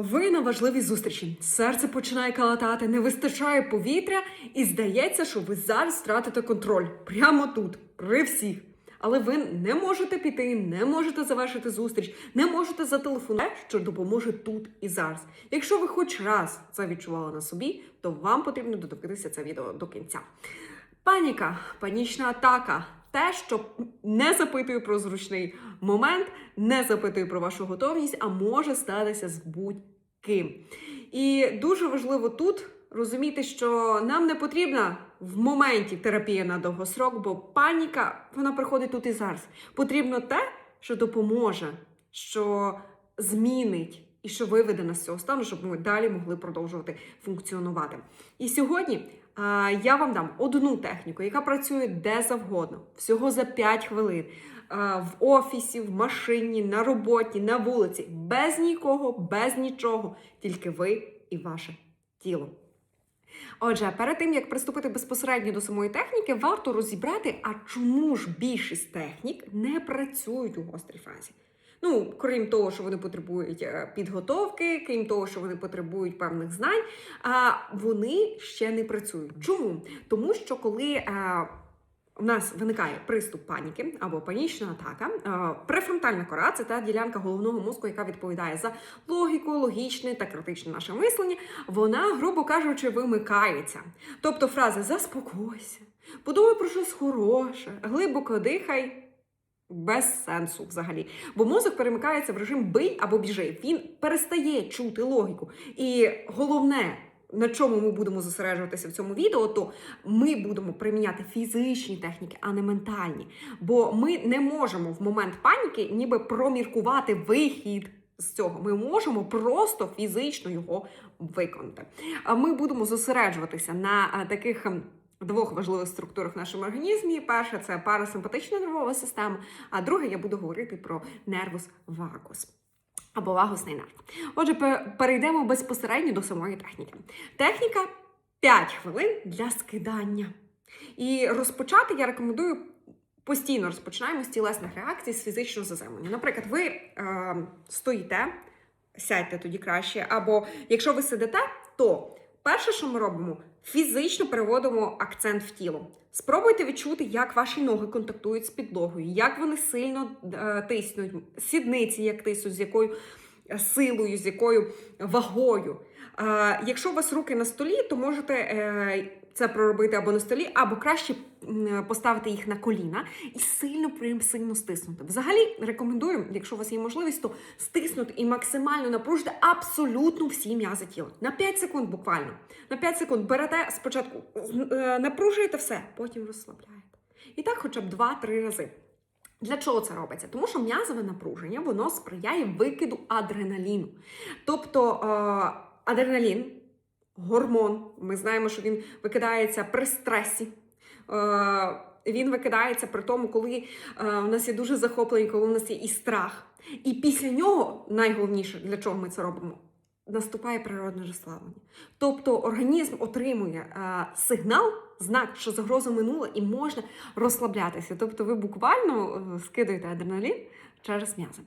Ви на важливій зустрічі. Серце починає калатати, не вистачає повітря, і здається, що ви зараз втратите контроль прямо тут, при всіх. Але ви не можете піти, не можете завершити зустріч, не можете зателефонувати, що допоможе тут і зараз. Якщо ви хоч раз це відчували на собі, то вам потрібно додивитися це відео до кінця. Паніка, панічна атака. Те, що не запитує про зручний момент, не запитує про вашу готовність, а може статися з будь-ким. І дуже важливо тут розуміти, що нам не потрібна в моменті терапія на довгосрок, бо паніка вона приходить тут і зараз. Потрібно те, що допоможе, що змінить і що виведе нас з цього стану, щоб ми далі могли продовжувати функціонувати. І сьогодні я вам дам одну техніку, яка працює де завгодно, всього за 5 хвилин. В офісі, в машині, на роботі, на вулиці, без нікого, без нічого, тільки ви і ваше тіло. Отже, перед тим як приступити безпосередньо до самої техніки, варто розібрати, а чому ж більшість технік не працюють у гострій фазі. Ну, крім того, що вони потребують е, підготовки, крім того, що вони потребують певних знань, а вони ще не працюють. Чому? Тому що коли е, у нас виникає приступ паніки або панічна атака, е, префронтальна кора це та ділянка головного мозку, яка відповідає за логіку, логічне та критичне наше мислення, вона, грубо кажучи, вимикається. Тобто фраза заспокойся, подумай про щось хороше, глибоко дихай. Без сенсу взагалі. Бо мозок перемикається в режим бий або біжи. Він перестає чути логіку. І головне, на чому ми будемо зосереджуватися в цьому відео, то ми будемо приміняти фізичні техніки, а не ментальні. Бо ми не можемо в момент паніки ніби проміркувати вихід. З цього ми можемо просто фізично його виконати. Ми будемо зосереджуватися на таких ем, двох важливих структурах в нашому організмі. Перша це парасимпатична нервова система, а друге я буду говорити про нервус вагус. Або вагусний нерв. Отже, перейдемо безпосередньо до самої техніки. Техніка 5 хвилин для скидання. І розпочати я рекомендую постійно розпочинаємо з тілесних реакцій, з фізичного заземлення. Наприклад, ви е, стоїте, сядьте тоді краще, або якщо ви сидите, то перше, що ми робимо, фізично переводимо акцент в тіло. Спробуйте відчути, як ваші ноги контактують з підлогою, як вони сильно е, тиснуть, сідниці, як тиснуть, з якою е, силою, з якою вагою. Якщо у вас руки на столі, то можете е, це проробити або на столі, або краще поставити їх на коліна і сильно прям сильно стиснути. Взагалі рекомендую, якщо у вас є можливість, то стиснути і максимально напружити абсолютно всі м'язи тіла. На 5 секунд буквально. На 5 секунд берете спочатку, е, напружуєте все, потім розслабляєте. І так хоча б 2-3 рази. Для чого це робиться? Тому що м'язове напруження воно сприяє викиду адреналіну. Тобто е, адреналін, гормон, ми знаємо, що він викидається при стресі. Е, він викидається при тому, коли е, у нас є дуже захоплення, коли у нас є і страх. І після нього, найголовніше, для чого ми це робимо, наступає природне розслаблення. Тобто організм отримує е, сигнал, знак, що загроза минула, і можна розслаблятися. Тобто ви буквально скидаєте адреналін через м'язи.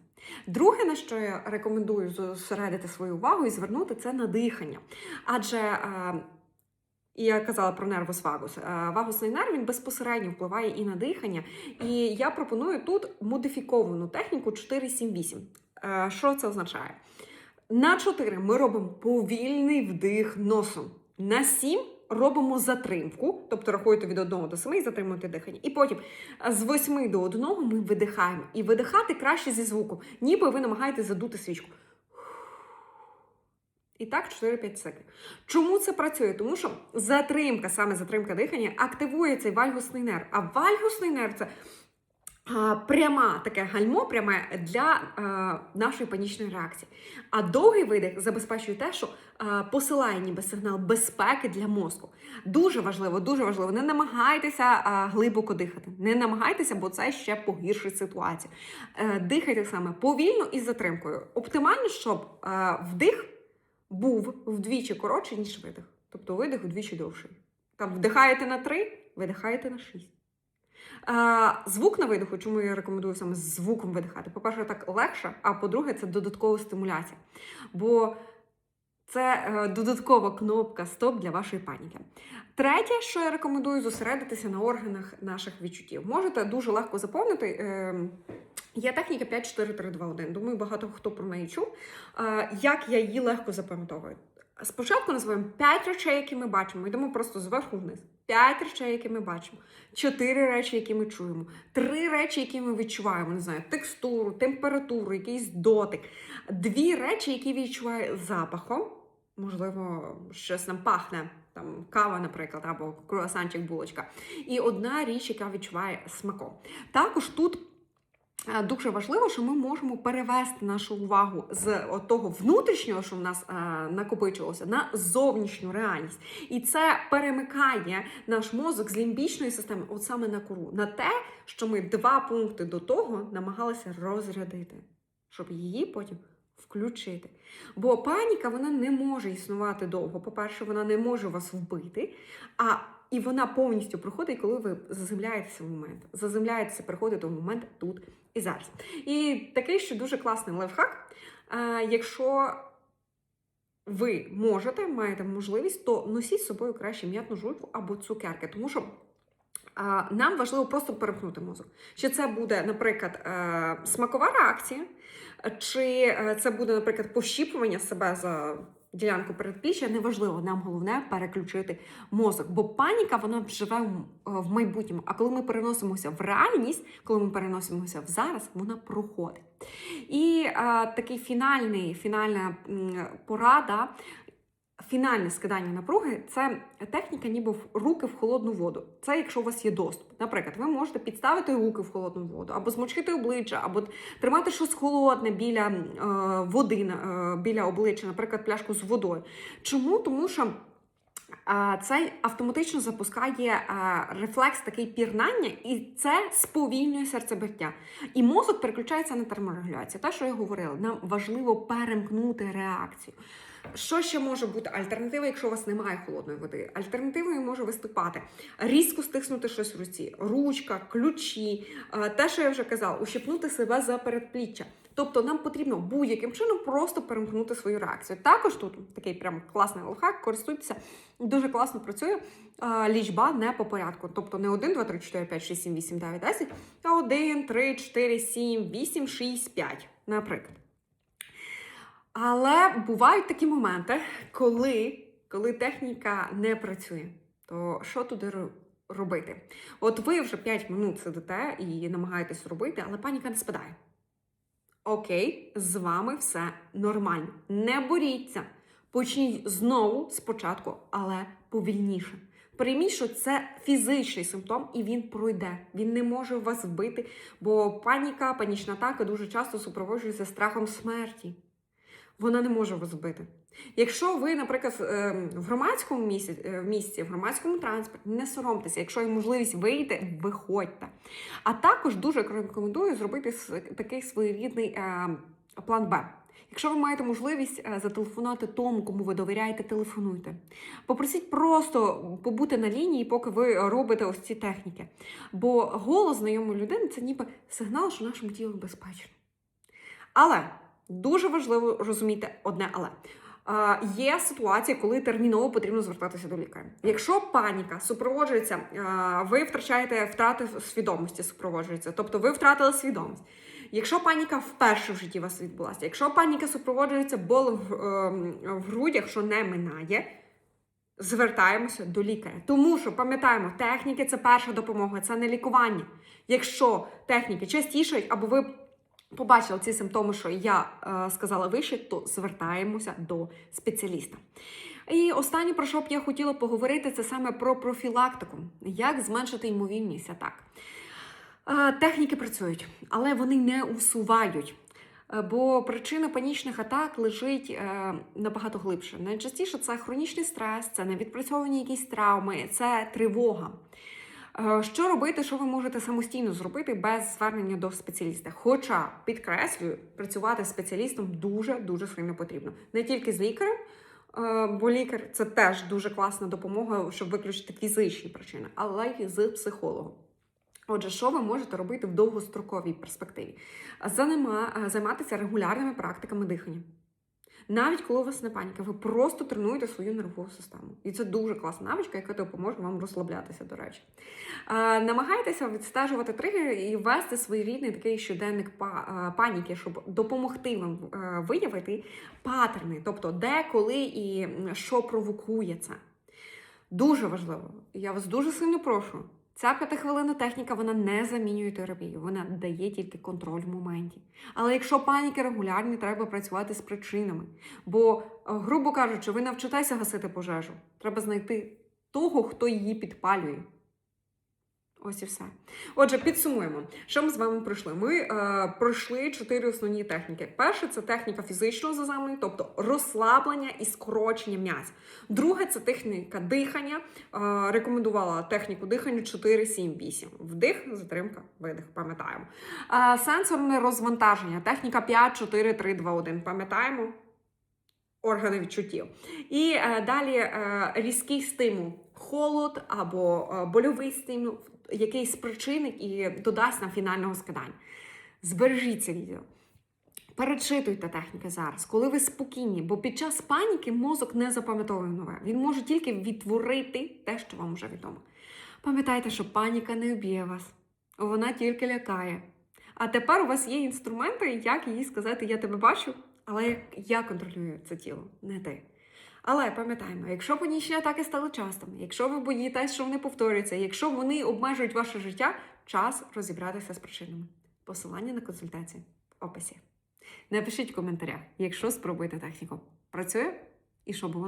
Друге, на що я рекомендую зосередити свою увагу і звернути, це на дихання. Адже е, і я казала про нервус вагус. Е, Вагусний нерв він безпосередньо впливає і на дихання. І я пропоную тут модифіковану техніку 4-7-8. Е, Що це означає? На 4 ми робимо повільний вдих носом. На 7 робимо затримку, тобто рахуєте від 1 до 7 і затримуєте дихання. І потім е, з 8 до 1 ми видихаємо. І видихати краще зі звуком, ніби ви намагаєтесь задути свічку. І так 4-5 секунд. Чому це працює? Тому що затримка, саме затримка дихання, активує цей вальгусний нерв. А вальгусний нерв це пряма таке гальмо пряме для а, нашої панічної реакції. А довгий видих забезпечує те, що а, посилає ніби сигнал безпеки для мозку. Дуже важливо, дуже важливо. Не намагайтеся а, глибоко дихати. Не намагайтеся, бо це ще погіршить ситуацію. Е, дихайте саме повільно і з затримкою. Оптимально, щоб е, вдих був вдвічі коротший, ніж видих. Тобто видих вдвічі довший. Там вдихаєте на 3, видихаєте на 6. Звук на видиху, чому я рекомендую саме з звуком видихати? По-перше, так легше, а по-друге, це додаткова стимуляція. Бо Це е, додаткова кнопка стоп для вашої паніки. Третє, що я рекомендую, зосередитися на органах наших відчуттів. Можете дуже легко заповнити. Е, Є техніка 5, 4, 3, 2, 1. Думаю, багато хто про неї чув. Як я її легко запам'ятовую? Спочатку називаємо 5 речей, які ми бачимо. Йдемо просто зверху вниз. 5 речей, які ми бачимо, чотири речі, які ми чуємо, три речі, які ми відчуваємо, не знаю, текстуру, температуру, якийсь дотик. Дві речі, які відчуває запахом. Можливо, щось нам пахне, там кава, наприклад, або круасанчик, булочка. І одна річ, яка відчуває смаком. Також тут дуже важливо, що ми можемо перевести нашу увагу з того внутрішнього, що в нас е, накопичилося, на зовнішню реальність. І це перемикає наш мозок з лімбічної системи, от саме на кору, на те, що ми два пункти до того намагалися розрядити, щоб її потім включити. Бо паніка вона не може існувати довго. По-перше, вона не може вас вбити, а і вона повністю проходить, коли ви заземляєтеся в момент. Заземляєтеся, приходите в момент тут і зараз. І такий ще дуже класний лайфхак. Е, якщо ви можете, маєте можливість, то носіть з собою краще м'ятну жуйку або цукерки, тому що нам важливо просто перемкнути мозок. Чи це буде, наприклад, е, смакова реакція, чи е, це буде, наприклад, пощіпування себе за ділянку передпліччя, неважливо, нам головне переключити мозок. Бо паніка вона живе в- в майбутньому. А коли ми переносимося в реальність, коли ми переносимося в зараз, вона проходить. І е, такий фінальний, фінальна порада. Фінальне скидання напруги це техніка, ніби в руки в холодну воду. Це якщо у вас є доступ. Наприклад, ви можете підставити руки в холодну воду, або змочити обличчя, або тримати щось холодне біля е, води, е, біля обличчя, наприклад, пляшку з водою. Чому? Тому що а, Це автоматично запускає рефлекс такий пірнання, і це сповільнює серцебиття. І мозок переключається на терморегуляцію. Те, що я говорила, нам важливо перемкнути реакцію. Що ще може бути альтернатива, якщо у вас немає холодної води? Альтернативою може виступати різко стиснути щось в руці, ручка, ключі, е, те, що я вже казала, ущипнути себе за передпліччя. Тобто нам потрібно будь-яким чином просто перемкнути свою реакцію. Також тут такий прям класний лайфхак, користуйтеся, дуже класно працює. е, Лічба не по порядку. Тобто не 1, 2, 3, 4, 5, 6, 7, 8, 9, 10, а 1, 3, 4, 7, 8, 6, 5, наприклад. Але бувають такі моменти, коли, коли техніка не працює. То що туди робити? От ви вже 5 минут сидите і намагаєтесь робити, але паніка не спадає. Окей, з вами все нормально. Не боріться. Почніть знову спочатку, але повільніше. Прийміть, що це фізичний симптом, і він пройде. Він не може вас вбити, бо паніка, панічна атака дуже часто супроводжується страхом смерті. Вона не може вас вбити. Якщо ви, наприклад, ем, в громадському місці, е, в місці, в громадському транспорті, не соромтеся. Якщо є можливість вийти, виходьте. А також дуже рекомендую зробити такий своєрідний е, план Б. Якщо ви маєте можливість е, зателефонувати тому, кому ви довіряєте, телефонуйте. Попросіть просто побути на лінії, поки ви робите ось ці техніки. Бо голос знайомої людини це ніби сигнал, що нашому тілу безпечно. Але дуже важливо розуміти одне але. Є ситуації, коли терміново потрібно звертатися до лікаря. Якщо паніка супроводжується, ви втрачаєте втрати свідомості, супроводжується, тобто ви втратили свідомість. Якщо паніка вперше в житті вас відбулася, якщо паніка супроводжується болем ем, в грудях, що не минає, звертаємося до лікаря. Тому що пам'ятаємо, техніки це перша допомога, це не лікування. Якщо техніки частішають, або ви побачили ці симптоми, що я е, сказала вище, то звертаємося до спеціаліста. І останнє, про що б я хотіла поговорити, це саме про профілактику, як зменшити ймовірність атак. Е, Техніки працюють, але вони не усувають. Е, Бо причина панічних атак лежить е, набагато глибше. Найчастіше це хронічний стрес, це невідпрацьовані якісь травми, це тривога. Е, Що робити, що ви можете самостійно зробити без звернення до спеціаліста? Хоча підкреслюю, працювати з спеціалістом дуже дуже сильно потрібно. Не тільки з лікарем, е, бо лікар це теж дуже класна допомога, щоб виключити фізичні причини, але й з психологом. Отже, що ви можете робити в довгостроковій перспективі? Занема, е, займатися регулярними практиками дихання. Навіть коли у вас не паніка, ви просто тренуєте свою нервову систему. І це дуже класна навичка, яка допоможе вам розслаблятися, до речі. Е, намагайтеся відстежувати тригери і вести своєрідний такий щоденник паніки, щоб допомогти вам е, виявити паттерни, тобто де, коли і що провокує це. Дуже важливо. Я вас дуже сильно прошу. Ця п'ятихвилинна техніка вона не замінює терапію, вона дає тільки контроль в моменті. Але якщо паніки регулярні, треба працювати з причинами. Бо, е, грубо кажучи, ви навчитеся гасити пожежу. Треба знайти того, хто її підпалює. Ось і все. Отже, підсумуємо, що ми з вами пройшли. Ми е, пройшли чотири основні техніки. Перше це техніка фізичного заземлення, тобто розслаблення і скорочення м'яз. Друге це техніка дихання. Е, рекомендувала техніку дихання 4, 7, 8. Вдих, затримка, видих. Пам'ятаємо. Е, сенсорне розвантаження. Техніка 5, 4, 3, 2, 1. Пам'ятаємо. Органи відчуттів. І е, далі е, різкий стимул, холод або е, больовий стимул, який спричинить і додасть нам фінального скидання. Збережіть це відео. Перечитуйте техніки зараз, коли ви спокійні, бо під час паніки мозок не запам'ятовує нове. Він може тільки відтворити те, що вам вже відомо. Пам'ятайте, що паніка не вб'є вас, вона тільки лякає. А тепер у вас є інструменти, як їй сказати, я тебе бачу, але я контролюю це тіло, не ти. Але пам'ятаємо, якщо панічні атаки стали частими, якщо ви боїтесь, що вони повторюються, якщо вони обмежують ваше життя, час розібратися з причинами. Посилання на консультацію в описі. Напишіть в коментарях, якщо спробуєте техніку. Працює і що було